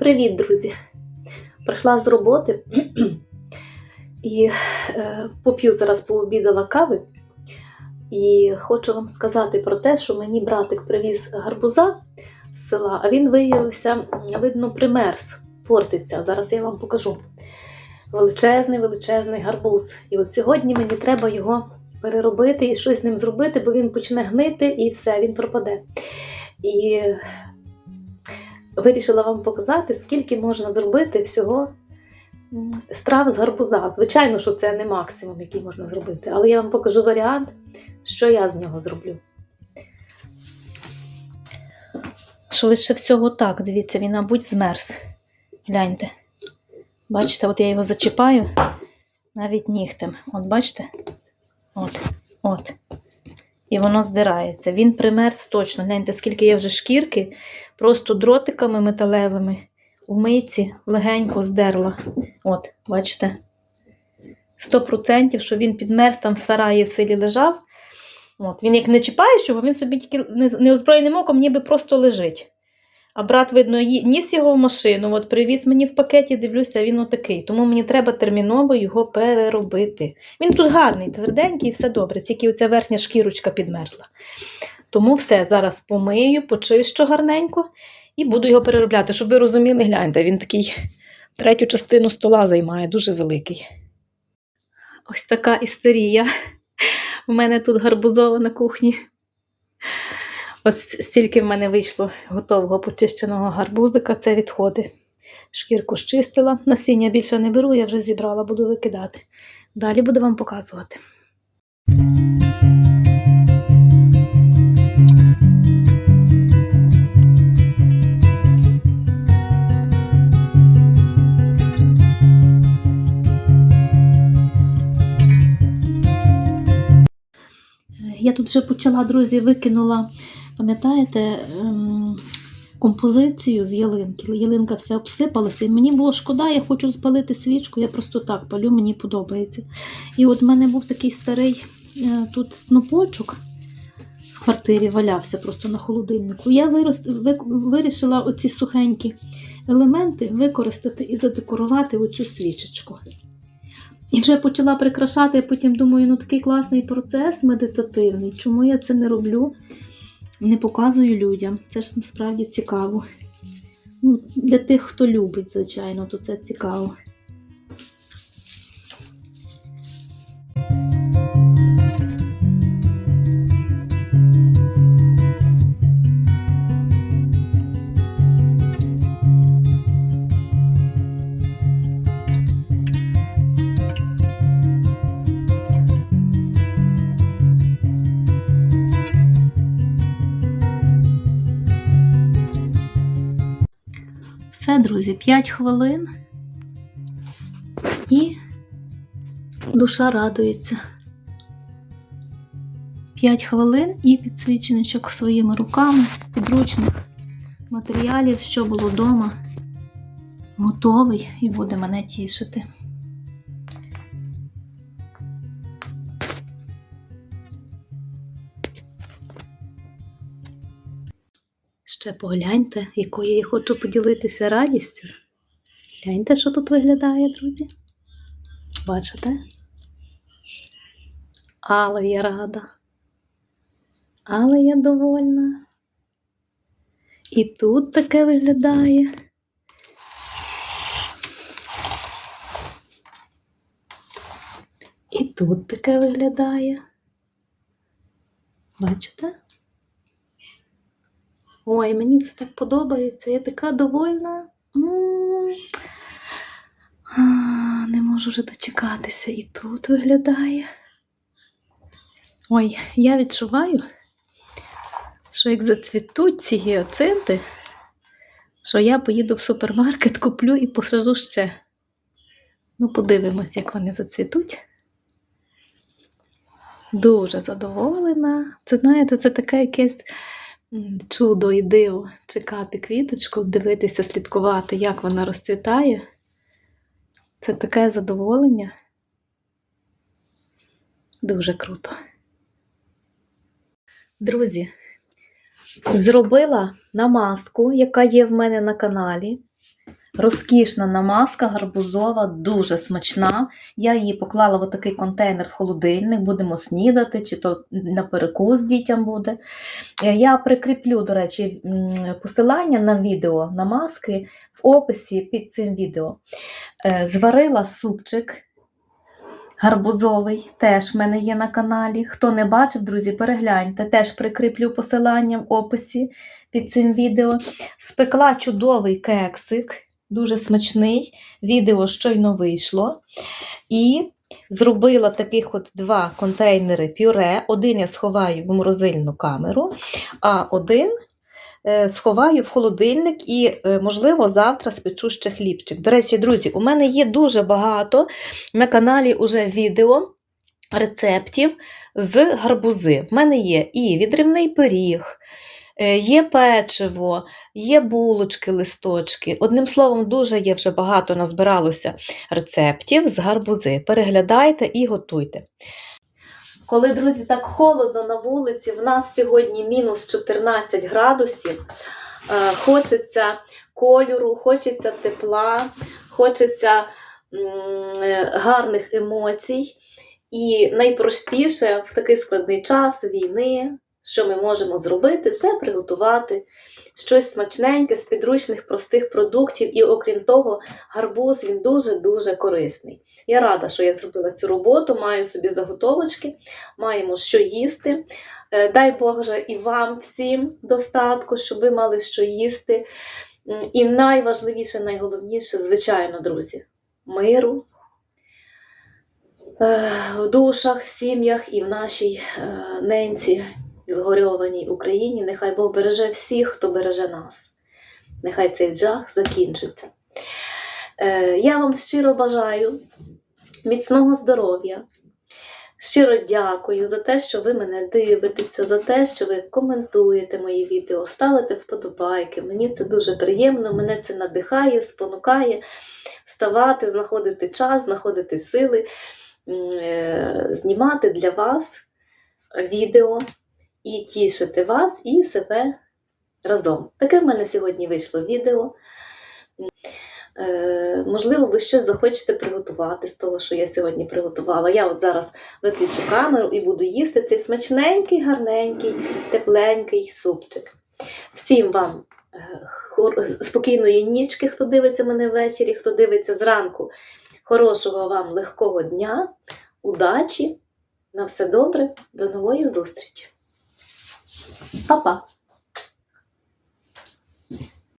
Привіт, друзі! Прийшла з роботи і е, поп'ю зараз пообідала кави. І хочу вам сказати про те, що мені братик привіз гарбуза з села, а він виявився, видно, примерз, портиться. Зараз я вам покажу. Величезний, величезний гарбуз. І от сьогодні мені треба його переробити і щось з ним зробити, бо він почне гнити і все, він пропаде. І вирішила вам показати, скільки можна зробити всього страв з гарбуза. Звичайно, що це не максимум, який можна зробити, але я вам покажу варіант, що я з нього зроблю. Швидше всього так, дивіться, він, мабуть, змерз. Гляньте. Бачите, от я його зачіпаю навіть нігтем. От бачите? От, от. І воно здирається. Він примерз точно. Гляньте, скільки є вже шкірки, просто дротиками металевими в мийці легенько здерла. От, бачите? 100%, що він підмерз там в сараї в селі лежав. От, він як не чіпаєш його, він собі тільки не- неозброєним оком ніби просто лежить. А брат, видно, ніс його в машину, от привіз мені в пакеті, дивлюся, він отакий. Тому мені треба терміново його переробити. Він тут гарний, тверденький, все добре, тільки оця верхня шкірочка підмерзла. Тому все, зараз помию, почищу гарненько і буду його переробляти. Щоб ви розуміли, гляньте, він такий третю частину стола займає, дуже великий. Ось така істерія. У мене тут гарбузова на кухні. От стільки в мене вийшло готового почищеного гарбузика, це відходи. Шкірку щистила, насіння більше не беру, я вже зібрала, буду викидати. Далі буду вам показувати. Я тут вже почала, друзі, викинула, пам'ятаєте, ем, композицію з ялинки. Ялинка вся обсипалася, і мені було шкода, я хочу спалити свічку, я просто так палю, мені подобається. І от в мене був такий старий е, тут снопочок в квартирі валявся просто на холодильнику. Я вирос, ви- вирішила оці сухенькі елементи використати і задекорувати оцю свічечку. І вже почала прикрашати, а потім думаю, ну такий класний процес медитативний. Чому я це не роблю? Не показую людям. Це ж насправді цікаво. Ну, для тих, хто любить, звичайно, то це цікаво. Все, друзі, 5 хвилин і душа радується. 5 хвилин і підсвіченочок своїми руками з підручних матеріалів, що було вдома, готовий і буде мене тішити. Ще погляньте, якою я хочу поділитися радістю. Гляньте, що тут виглядає, друзі. Бачите? Але я рада. Але я довольна. І тут таке виглядає. І тут таке виглядає. Бачите? Ой, мені це так подобається. Я така довольна. А, Не можу вже дочекатися. І тут виглядає. Ой, я відчуваю, що як зацвітуть ці гіацинти, що я поїду в супермаркет, куплю і посажу ще. Ну, подивимось, як вони зацвітуть. Дуже задоволена. Це, знаєте, це таке якесь чудо і диво чекати квіточку, дивитися, слідкувати, як вона розцвітає. Це таке задоволення. Дуже круто. Друзі, зробила намазку, яка є в мене на каналі. Розкішна намазка гарбузова, дуже смачна. Я її поклала в такий контейнер в холодильник, будемо снідати, чи то на перекус дітям буде. Е, Я прикріплю, до речі, посилання на відео намазки в описі під цим відео. Е, Зварила супчик гарбузовий, теж в мене є на каналі. Хто не бачив, друзі, перегляньте, теж прикріплю посилання в описі під цим відео. Спекла чудовий кексик, дуже смачний. Відео щойно вийшло. І зробила таких от два контейнери пюре. Один я сховаю в морозильну камеру, а один е, сховаю в холодильник і, е, можливо, завтра спечу ще хлібчик. До речі, друзі, у мене є дуже багато на каналі уже відео рецептів з гарбузи. В мене є і відривний пиріг, є печиво, є булочки, листочки. Одним словом, дуже є вже багато назбиралося рецептів з гарбузи. Переглядайте і готуйте. Коли, друзі, так холодно на вулиці, в нас сьогодні мінус 14 градусів. е, Хочеться кольору, хочеться тепла, хочеться е, гарних емоцій. І найпростіше в такий складний час війни, що ми можемо зробити, це приготувати щось смачненьке з підручних простих продуктів. І окрім того, гарбуз він дуже-дуже корисний. Я рада, що я зробила цю роботу, маю собі заготовочки, маємо що їсти. Е, Дай Боже і вам всім достатку, щоб ви мали що їсти. І найважливіше, найголовніше, звичайно, друзі, миру е, в душах, в сім'ях і в нашій е, ненці згорьованій Україні. Нехай Бог береже всіх, хто береже нас. Нехай цей джах закінчиться. Е, Я вам щиро бажаю міцного здоров'я. Щиро дякую за те, що ви мене дивитеся, за те, що ви коментуєте мої відео, ставите вподобайки. Мені це дуже приємно, мене це надихає, спонукає вставати, знаходити час, знаходити сили, е, знімати для вас відео і тішити вас і себе разом. Таке в мене сьогодні вийшло відео. Е, можливо, ви щось захочете приготувати з того, що я сьогодні приготувала. Я от зараз виключу камеру і буду їсти цей смачненький, гарненький, тепленький супчик. Всім вам е, спокійної нічки, хто дивиться мене ввечері, хто дивиться зранку. Хорошого вам легкого дня, удачі, на все добре, до нової зустрічі. Па-па!